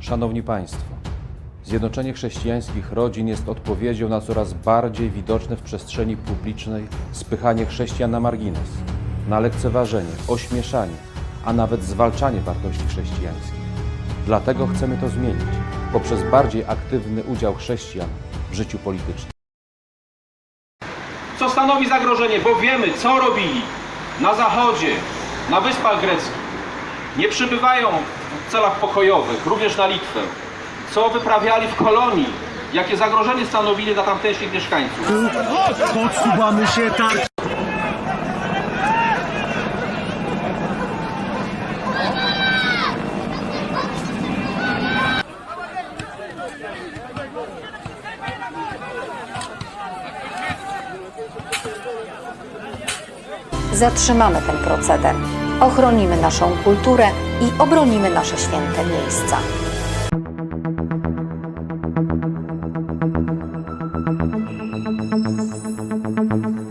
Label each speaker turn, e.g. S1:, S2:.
S1: Szanowni Państwo, zjednoczenie chrześcijańskich rodzin jest odpowiedzią na coraz bardziej widoczne w przestrzeni publicznej spychanie chrześcijan na margines, na lekceważenie, ośmieszanie, a nawet zwalczanie wartości chrześcijańskich. Dlatego chcemy to zmienić poprzez bardziej aktywny udział chrześcijan w życiu politycznym.
S2: co stanowi zagrożenie, bo wiemy, co robili na zachodzie, na Wyspach Greckich. Nie przybywają w celach pokojowych, również na Litwę. Co wyprawiali w kolonii, jakie zagrożenie stanowili dla tamtejszych mieszkańców.
S3: Podsuwamy się tak.
S4: Zatrzymamy ten proceder, ochronimy naszą kulturę i obronimy nasze święte miejsca. Thank you.